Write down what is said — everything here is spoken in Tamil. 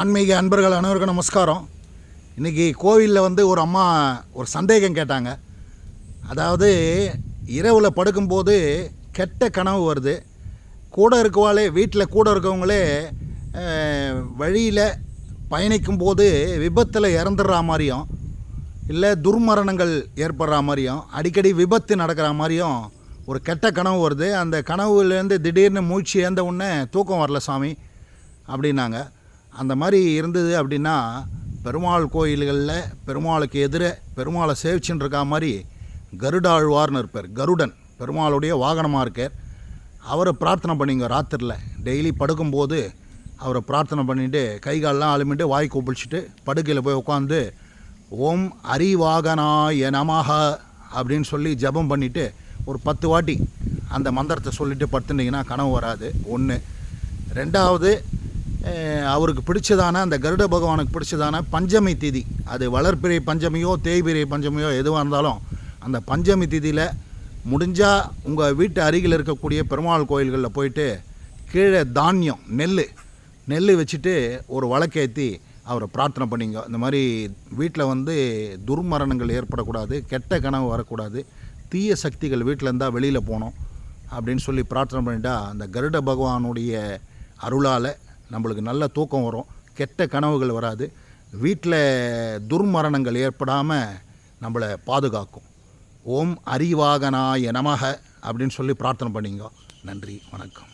ஆன்மீக அன்பர்கள் அனைவருக்கும் நமஸ்காரம். இன்றைக்கி கோவிலில் வந்து ஒரு அம்மா ஒரு சந்தேகம் கேட்டாங்க. அதாவது இரவில் படுக்கும்போது கெட்ட கனவு வருது. கூட இருக்கவாளே வீட்டில் கூட இருக்கவங்களே வழியில் பயணிக்கும் போது விபத்தில் இறந்துடுற மாதிரியும் இல்லை துர்மரணங்கள் ஏற்படுற மாதிரியும் அடிக்கடி விபத்து நடக்கிற மாதிரியும் ஒரு கெட்ட கனவு வருது. அந்த கனவுலேருந்து திடீர்னு மூச்சு ஏந்த உடனே தூக்கம் வரல சாமி அப்படின்னாங்க. அந்த மாதிரி இருந்தது அப்படின்னா பெருமாள் கோயில்களில் பெருமாளுக்கு எதிரே பெருமாளை சேவிச்சுன்னு இருக்கா மாதிரி கருடாழ்வார்னு இருப்பார். கருடன் பெருமாளுடைய வாகனமாக இருக்கார். அவரை பிரார்த்தனை பண்ணிங்க ராத்திரியில் டெய்லி படுக்கும்போது அவரை பிரார்த்தனை பண்ணிட்டு கை காலெலாம் அலுமிட்டு வாய் கூப்பிடிச்சிட்டு படுக்கையில் போய் உட்காந்து ஓம் அரிவாகனாய நமஹ அப்படின்னு சொல்லி ஜெபம் பண்ணிவிட்டு ஒரு பத்து வாட்டி அந்த மந்திரத்தை சொல்லிவிட்டு படுத்துட்டிங்கன்னா கனவு வராது. ஒன்று ரெண்டாவது அவருக்கு பிடிச்சதான அந்த கருட பகவானுக்கு பிடிச்சதான பஞ்சமி திதி. அது வளர்ப்பிறை பஞ்சமியோ தேய்பிறை பஞ்சமியோ எதுவாக இருந்தாலும் அந்த பஞ்சமி திதியில் முடிஞ்சால் உங்கள் வீட்டு அருகில் இருக்கக்கூடிய பெருமாள் கோயில்களில் போயிட்டு கீழே தானியம் நெல் நெல் வச்சுட்டு ஒரு வழக்கேற்றி அவரை பிரார்த்தனை பண்ணிங்க. இந்த மாதிரி வீட்டில் வந்து துர்மரணங்கள் ஏற்படக்கூடாது கெட்ட கனவு வரக்கூடாது தீய சக்திகள் வீட்டில் இருந்தால் வெளியில் போகணும் அப்படின்னு சொல்லி பிரார்த்தனை பண்ணிட்டா அந்த கருட பகவானுடைய அருளால் நம்மளுக்கு நல்ல தூக்கம் வரும். கெட்ட கனவுகள் வராது. வீட்டில் துர்மரணங்கள் ஏற்படாமல் நம்மளை பாதுகாக்கும். ஓம் அறிவாகனாய நமக அப்படின்னு சொல்லி பிரார்த்தனை பண்ணிங்க. நன்றி வணக்கம்.